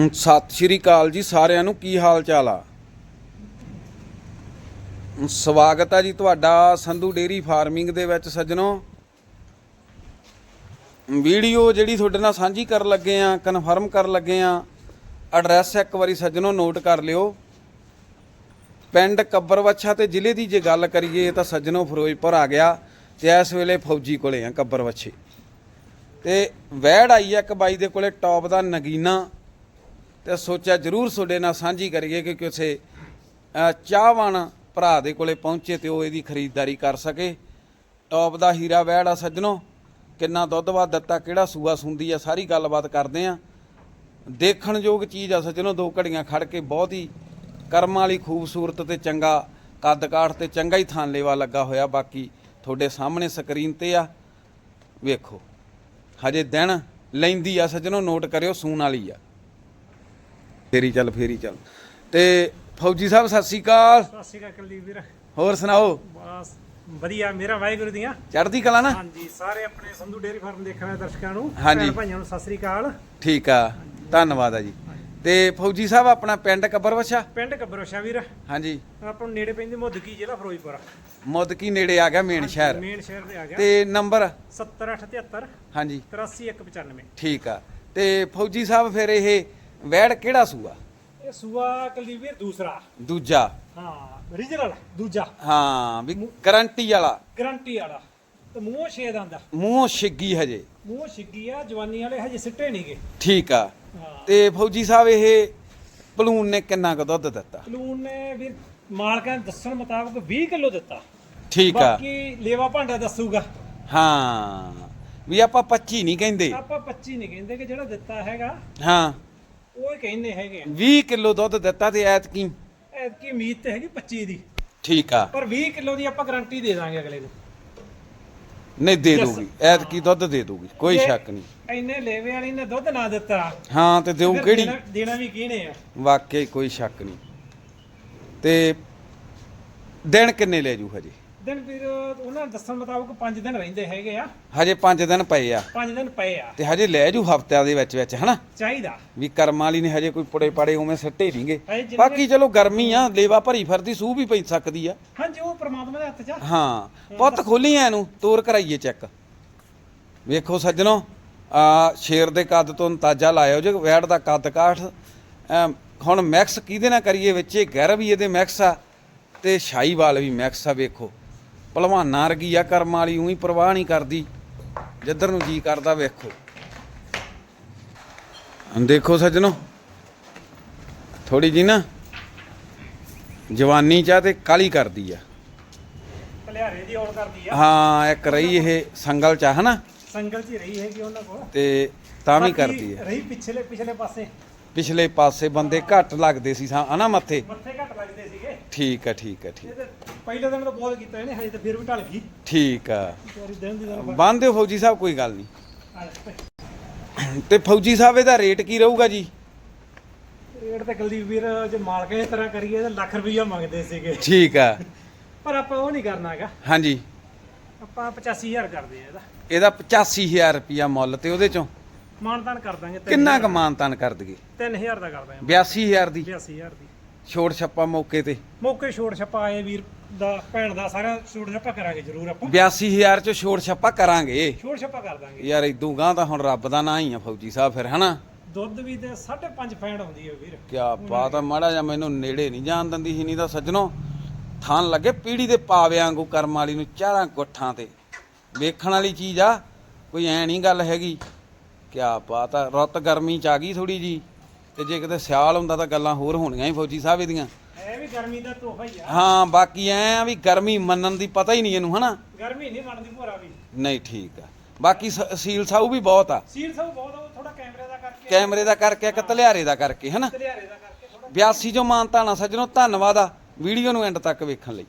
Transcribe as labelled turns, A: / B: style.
A: ਸਤਿ ਸ਼੍ਰੀ ਅਕਾਲ ਜੀ ਸਾਰਿਆਂ ਨੂੰ, ਕੀ ਹਾਲ ਚਾਲ ਆ? ਸਵਾਗਤ ਆ ਜੀ ਤੁਹਾਡਾ ਸੰਧੂ ਡੇਰੀ ਫਾਰਮਿੰਗ ਦੇ ਵਿੱਚ ਸੱਜਣੋ। ਵੀਡੀਓ ਜਿਹੜੀ ਤੁਹਾਡੇ ਨਾਲ ਸਾਂਝੀ ਕਰਨ ਲੱਗੇ ਆ, ਕਨਫਰਮ ਕਰਨ ਲੱਗੇ ਆ, ਐਡਰੈਸ ਇੱਕ ਵਾਰੀ ਸੱਜਣੋ ਨੋਟ ਕਰ ਲਿਓ। ਪਿੰਡ ਕੱਬਰਵੱਛਾ ਤੇ ਜ਼ਿਲ੍ਹੇ ਦੀ ਜੇ ਗੱਲ ਕਰੀਏ ਤਾਂ ਸੱਜਣੋ ਫਿਰੋਜ਼ਪੁਰ ਆ ਗਿਆ ਤੇ ਇਸ ਵੇਲੇ ਫੌਜੀ ਕੋਲੇ ਆ ਕੱਬਰਵੱਛੇ। ਤੇ ਵੈੜ ਆਈ ਆ ਇੱਕ ਬਾਈ ਦੇ ਕੋਲੇ, ਟੌਪ ਦਾ ਨਗੀਨਾ। ਤੇ ਸੋਚਿਆ ਜਰੂਰ ਤੁਹਾਡੇ ਨਾਲ ਸਾਂਝੀ ਕਰੀਏ ਕਿ ਕਿਸੇ ਚਾਹਵਾਨ ਭਰਾ ਦੇ ਕੋਲੇ ਪਹੁੰਚੇ ਤੇ ਉਹ ਇਹਦੀ ਖਰੀਦਦਾਰੀ ਕਰ ਸਕੇ। ਟੌਪ ਦਾ ਹੀਰਾ ਵੈੜ ਆ ਸੱਜਣੋ, ਕਿੰਨਾ ਦੁੱਧ ਵਾ ਦਿੱਤਾ, ਕਿਹੜਾ ਸੂਆ ਸੁੰਦੀ ਆ, ਸਾਰੀ ਗੱਲਬਾਤ ਕਰਦੇ ਆ। ਦੇਖਣਯੋਗ ਚੀਜ਼ ਆ ਸੱਜਣੋ, ਦੋ ਘੜੀਆਂ ਖੜ ਕੇ ਬਹੁਤ ਹੀ ਕਰਮ ਵਾਲੀ, ਖੂਬਸੂਰਤ ਤੇ ਚੰਗਾ ਕੱਦ ਕਾਠ ਤੇ ਚੰਗਾ ਹੀ ਥਾਂ ਲੇਵਾ ਲੱਗਾ ਹੋਇਆ, ਬਾਕੀ ਤੁਹਾਡੇ ਸਾਹਮਣੇ ਸਕਰੀਨ ਤੇ ਆ। ਵੇਖੋ, ਹਜੇ ਦਿਨ ਲੈਂਦੀ ਆ ਸੱਜਣੋ, ਨੋਟ ਕਰਿਓ, ਸੂਣ ਵਾਲੀ ਆ। ਫੇਰੀ ਚੱਲ ਫੇਰੀ ਚੱਲ। ਤੇ ਫੌਜੀ ਸਾਹਿਬ ਸਤਿ ਸ੍ਰੀ ਅਕਾਲ।
B: ਸਤਿ ਸ਼੍ਰੀ ਅਕਾਲ ਕੁਲਦੀਪ ਵੀਰ।
A: ਹੋਰ ਸੁਣਾਓ?
B: ਬਸ ਵਧੀਆ ਮੇਰਾ ਵਾਹਿਗੁਰੂ ਦੀਆਂ।
A: ਚੜ੍ਹਦੀ ਕਲਾ ਨਾ?
B: ਹਾਂਜੀ ਸਾਰੇ ਆਪਣੇ ਸੰਧੂ ਡੇਅਰੀ ਫਾਰਮ ਦੇਖਣ ਵਾਲੇ ਦਰਸ਼ਕਾਂ ਨੂੰ।
A: ਹਾਂਜੀ।
B: ਭੈਣ ਭਾਈਆਂ ਨੂੰ ਸਤਿ ਸ਼੍ਰੀ ਅਕਾਲ।
A: ਠੀਕ ਆ ਧੰਨਵਾਦ ਆ ਜੀ। ਤੇ ਫੌਜੀ ਸਾਹਿਬ ਆਪਣਾ ਪਿੰਡ ਕੱਬਰਵਛਾ
B: ਪਿੰਡ ਕਬਰੋਸ਼ਾ ਵੀਰ।
A: ਹਾਂਜੀ।
B: ਆਪਾਂ ਨੂੰ ਨੇੜੇ ਪੈਂਦੀ ਮੁੱਦਕੀ ਜ਼ਿਲ੍ਹਾ ਫਿਰੋਜ਼ਪੁਰ।
A: ਮੁੱਦਕੀ ਨੇੜੇ ਆ ਗਿਆ ਮੇਨ ਸ਼ਹਿਰ।
B: ਮੇਨ ਸ਼ਹਿਰ ਦੇ ਆ ਗਿਆ।
A: ਤੇ ਨੰਬਰ?
B: 70873
A: ਹਾਂਜੀ।
B: 83195
A: ਠੀਕ ਆ। ਤੇ ਫੌਜੀ ਸਾਹਿਬ ਫਿਰ ਇਹ ਵੈੜ ਕਿਹੜਾ ਸੂਆ?
B: ਇਹ ਸੂਆ ਕੁਲਦੀਪ ਵੀਰ ਦੂਸਰਾ।
A: ਦੂਜਾ।
B: ਹਾਂ ਰੀਜਨਲ ਦੂਜਾ।
A: ਹਾਂ ਵੀ ਗਰੰਟੀ ਵਾਲਾ।
B: ਗਰੰਟੀ ਵਾਲਾ। ਤੇ ਮੂੰਹੋਂ ਛੇਦ ਆਂਦਾ
A: ਮੂੰਹੋਂ ਛਿੱਗੀ ਹਜੇ।
B: ਮੂੰਹੋਂ ਛਿੱਗੀ ਆ ਜਵਾਨੀ ਵਾਲੇ ਹਜੇ ਸਿੱਟੇ ਨਹੀਂਗੇ।
A: ਠੀਕ ਆ। ਤੇ ਫੌਜੀ ਸਾਹਿਬ ਇਹ ਪਲੂਨ ਨੇ ਕਿੰਨਾ ਕੁ ਦੁੱਧ ਦਿੱਤਾ?
B: ਕਲੂਨ ਨੇ ਵੀਰ ਮਾਲਕਾਂ ਦੇ ਦੱਸਣ ਮੁਤਾਬਕ 20 ਕਿਲੋ ਦਿੱਤਾ।
A: ਠੀਕ ਆ।
B: ਬਾਕੀ ਲੇਵਾ ਭਾਂਡਾ ਦੱਸੂਗਾ।
A: ਹਾਂ ਵੀ ਆਪਾਂ 25 ਨਹੀਂ ਕਹਿੰਦੇ।
B: ਆਪਾਂ 25 ਨਹੀਂ ਕਹਿੰਦੇ ਕਿ ਜਿਹੜਾ ਦਿੱਤਾ ਹੈਗਾ।
A: ਹਾਂ।
B: ਉਹ ਕਹਿੰਦੇ ਹੈਗੇ
A: 20 ਕਿਲੋ ਦੁੱਧ ਦਿੱਤਾ ਤੇ ਐਤਕੀ?
B: ਐਤਕੀ ਉਮੀਦ ਤੇ ਹੈਗੀ 25 ਦੀ।
A: ਠੀਕ ਆ।
B: ਪਰ 20 ਕਿਲੋ ਦੀ ਆਪਾਂ ਗਾਰੰਟੀ ਦੇ ਦਾਂਗੇ ਅਗਲੇ ਨੂੰ।
A: ਨਹੀਂ ਦੇ. ਦੂਗੀ ਐਤਕੀ ਦੁੱਧ ਦੇ ਦੂਗੀ ਕੋਈ
B: ਜੇ
A: ਸ਼ੱਕ ਨਹੀਂ।
B: ਇੰਨੇ ਲੇਵੇ ਵਾਲੀ ਨੇ ਦੁੱਧ ਨਾ ਦਿੱਤਾ
A: ਹਾਂ ਤੇ
B: ਫਿਰ
A: ਕਿਹੜੀ?
B: ਦੇਣਾ- ਦੇਣਾ ਵੀ ਕਿਹਨੇ ਆ?
A: ਵਾਕਈ ਕੋਈ ਸ਼ੱਕ ਨਹੀਂ। ਤੇ ਦਿਨ ਕਿੰਨੇ ਲੈ ਜੂ ਹਜੇ?
B: ਦਿਨ ਵੀਰ ਉਹਨਾਂ ਦੇ ਦੱਸਣ ਮੁਤਾਬਕ 5 ਦਿਨ ਰਹਿੰਦੇ ਹੈਗੇ ਆ।
A: ਹਜੇ 5 ਦਿਨ ਪਏ ਆ।
B: 5 ਦਿਨ ਪਏ ਆ।
A: ਤੇ ਹਜੇ ਲੈ ਜੂ ਹਫਤਿਆਂ ਦੇ ਵਿੱਚ ਵਿੱਚ ਹਨਾ?
B: ਚਾਹੀਦਾ।
A: ਵੀ ਕਰਮ ਵਾਲੀ ਨੇ ਹਜੇ ਕੋਈ ਪੁੜੇ ਪਾੜੇ ਉਵੇਂ ਸੱਟੇ ਨਹੀਂਗੇ।
B: ਹਜੇ ਜਿੰਨੇ-
A: ਬਾਕੀ ਚਲੋ ਗਰਮੀ ਆ ਲੇਵਾ ਭਰੀ ਫਿਰਦੀ ਸੂਹ ਵੀ ਪਈ ਸਕਦੀ ਆ।
B: ਹਾਂਜੀ ਉਹ ਪ੍ਰਮਾਤਮਾ ਦੇ ਹੱਥ 'ਚ ਆ।
A: ਹਾਂ ਪੁੱਤ ਖੋਲੀ ਐ ਨੂੰ ਤੋਰ ਕਰਾਈਏ ਚੈੱਕ। ਵੇਖੋ ਸੱਜਣੋ ਆ ਸ਼ੇਰ ਦੇ ਕੱਦ ਤੋਂ ਅੰਦਾਜ਼ਾ ਲਾਇਓ ਜੇ ਵੈੜ ਦਾ ਕੱਦ ਕਾਠ। ਅਮ, ਹੁਣ ਮਿਕਸ ਕਿਹਦੇ ਨਾਲ ਕਰੀਏ ਵਿੱਚ? ਇਹ ਗੈਰ ਵੀ ਇਹਦੇ ਮਿਕਸ ਆ ਤੇ ਸ਼ਾਹੀਵਾਲ ਵੀ ਮਿਕਸ ਆ ਵੇਖੋ। ਭਲਵਾਨਾਂ ਵਰਗੀ ਆ ਕਰਮ ਵਾਲੀ ਉਹੀ ਪਰਵਾਹ ਨਹੀਂ ਕਰਦੀ। ਜਿੱਧਰ ਨੂੰ ਜੀ ਕਰਦਾ ਵੇਖੋ। ਦੇਖੋ ਸੱਜਣੋ ਥੋੜੀ ਜੀ ਨਾ ਜਵਾਨੀ ਚਾ ਤੇ ਕਾਲੀ ਕਰਦੀ ਆ।
B: ਭਲਿਆਰੇ ਦੀ ਔਰ ਕਰਦੀ ਆ।
A: ਹਾਂ ਇੱਕ ਰਹੀ ਇਹ ਸੰਗਲ ਚ ਆ ਹਨਾ?
B: ਸੰਗਲ 'ਚ ਹੀ ਰਹੀ ਹੈਗੀ ਉਹਨਾਂ ਕੋਲ।
A: ਤੇ ਤਾਂ ਵੀ
B: ਬਾਕੀ
A: ਕਰਦੀ ਹੈ
B: ਰਹੀ ਪਿਛਲੇ ਪਿਛਲੇ ਪਾਸੇ।
A: ਪਿਛਲੇ ਪਾਸੇ ਬੰਦੇ ਘੱਟ ਲੱਗਦੇ ਸੀ ਸਾ ਹਨਾ ਮੱਥੇ?
B: ਮੱਥੇ ਘੱਟ ਲੱਗਦੇ ਸੀਗੇ
A: ਠੀਕ ਆ ਠੀਕ ਆ ਠੀਕ
B: ਪਹਿਲੇ ਦਿਨ ਤਾਂ ਬਹੁਤ ਕੀਤਾ ਇਹਨੇ ਹਜੇ ਤਾਂ ਫਿਰ ਵੀ ਢਲ ਗਈ।
A: ਠੀਕ ਆ।
B: ਤੇਰੀ ਦਿਨ ਦੀ ਦਿਨ
A: ਬੰਦ ਦਿਓ ਫੌਜੀ ਸਾਹਿਬ ਕੋਈ ਗੱਲ ਨਹੀਂ। ਤੇ ਫੌਜੀ ਸਾਹਿਬ ਇਹਦਾ ਰੇਟ ਕੀ ਰਹੂਗਾ ਜੀ?
B: ਰੇਟ ਤੇ ਕੁਲਦੀਪ ਵੀਰ ਜੇ ਮਾਲਕ ਇਸ ਤਰ੍ਹਾਂ ਕਰੀਏ ਤਾਂ ਲੱਖ ਰੁਪਈਆ ਮੰਗਦੇ ਸੀਗੇ।
A: ਠੀਕ ਆ।
B: ਪਰ ਆਪਾਂ ਉਹ ਨਹੀਂ ਕਰਨਾ ਹੈਗਾ।
A: ਹਾਂਜੀ।
B: ਆਪਾਂ 85000 ਕਰਦੇ ਆ ਇਹਦਾ।
A: ਇਹਦਾ 85000 ਰੁਪਿਆ ਮੁੱਲ ਤੇ ਉਹਦੇ ਚੋਂ?
B: ਮਾਨਤਾਨ ਕਰ ਦਾਂਗੇ ਤਿੰਨ-
A: ਕਿੰਨਾ ਕੁ ਮਾਨਤਾਨ ਕਰ ਦਈਏ?
B: 3000 ਦਾ ਕਰ ਦਾਂਗੇ।
A: 82000 ਦੀ?
B: 82000 ਦੀ।
A: ਛੋੜ ਛੱਪਾ ਮੌਕੇ ਤੇ।
B: ਮੌਕੇ ਛੋੜ ਛੱਪਾ ਆਏ ਵੀਰ ਦਾ ਭੈਣ ਦਾ ਸਾਰਾ ਛੋੜ ਛੱਪਾ ਕਰਾਂਗੇ ਜ਼ਰੂਰ ਆਪਾਂ।
A: 82000 ਚ ਛੋੜ ਛੱਪਾ ਕਰਾਂਗੇ।
B: ਛੋੜ ਛੱਪਾ ਕਰ ਦਾਂਗੇ।
A: ਯਾਰ ਇਦੂ ਗਾਂ ਤਾਂ ਹੁਣ ਰੱਬ ਦਾ ਨਾਂ ਹੀ ਆ ਫੌਜੀ ਸਾਹਿਬ ਫਿਰ ਹਨਾ?
B: ਦੁੱਧ ਵੀ ਤੇ 5.5 ਫੈਂਡ ਆਉਂਦੀ ਹੈ ਵੀਰ।
A: ਕਿਆ ਬਾਤ ਆ ਮਾੜਾ ਜਿਹਾ ਮੈਨੂੰ ਨੇੜੇ ਨਹੀਂ ਜਾਣ ਦਿੰਦੀ ਸੀ ਨਹੀਂ ਤਾਂ ਸੱਜਣੋ ਥਾਨ ਲੱਗੇ ਪੀੜੀ ਦੇ ਪਾਵਿਆਂ ਵਾਂਗੂ ਕਰਮ ਵਾਲੀ ਨੂੰ ਚਾਰਾਂ ਗੁੱਠਾਂ ਤੇ। ਵੇਖਣ ਵਾਲੀ ਚੀਜ਼ ਆ ਕੋਈ ਐ ਨਹੀਂ ਗੱਲ ਹੈਗੀ। ਕਿਆ ਬਾਤ ਆ ਰੁੱਤ ਗਰਮੀ ਚ ਆ ਗਈ ਥੋੜੀ ਜੀ ਤੇ ਜੇ ਕਿਤੇ ਸਿਆਲ ਹੁੰਦਾ ਤਾਂ ਗੱਲਾਂ ਹੋਰ ਹੋਣੀਆਂ ਹੀ ਫੌਜੀ ਸਾਹਿਬ ਇਹਦੀਆਂ।
B: ਇਹ ਵੀ ਗਰਮੀ ਦਾ ਤੋਹਫਾ ਹੀ ਆ।
A: ਹਾਂ ਬਾਕੀ ਐ ਆ ਵੀ ਗਰਮੀ ਮੰਨਣ ਦੀ ਪਤਾ ਹੀ ਨਹੀਂ ਇਹਨੂੰ ਹਨਾ?
B: ਗਰਮੀ ਨਹੀਂ ਮੰਨਦੀ ਭੋਰਾ ਵੀ।
A: ਨਹੀਂ ਠੀਕ ਆ। ਬਾਕੀ ਸ- ਸੀਲ ਸਾਊ ਵੀ ਬਹੁਤ ਆ।
B: ਸੀਲ ਸਭ ਬਹੁਤ ਆ ਉਹ ਥੋੜਾ ਕੈਮਰੇ ਦਾ ਕਰਕੇ।
A: ਕੈਮਰੇ ਦਾ ਕਰਕੇ ਇੱਕ ਧਲਿਆਰੇ ਦਾ ਕਰਕੇ ਹਨਾ?
B: ਤਲਿਆਰੇ ਦਾ ਕਰਕੇ ਥੋੜਾ
A: 82 ਜੋ ਮਾਨਤਾ ਨਾ ਸੱਜਣੋ ਧੰਨਵਾਦ ਆ ਵੀਡੀਓ ਨੂੰ ਐਂਡ ਤੱਕ ਵੇਖਣ ਲਈ।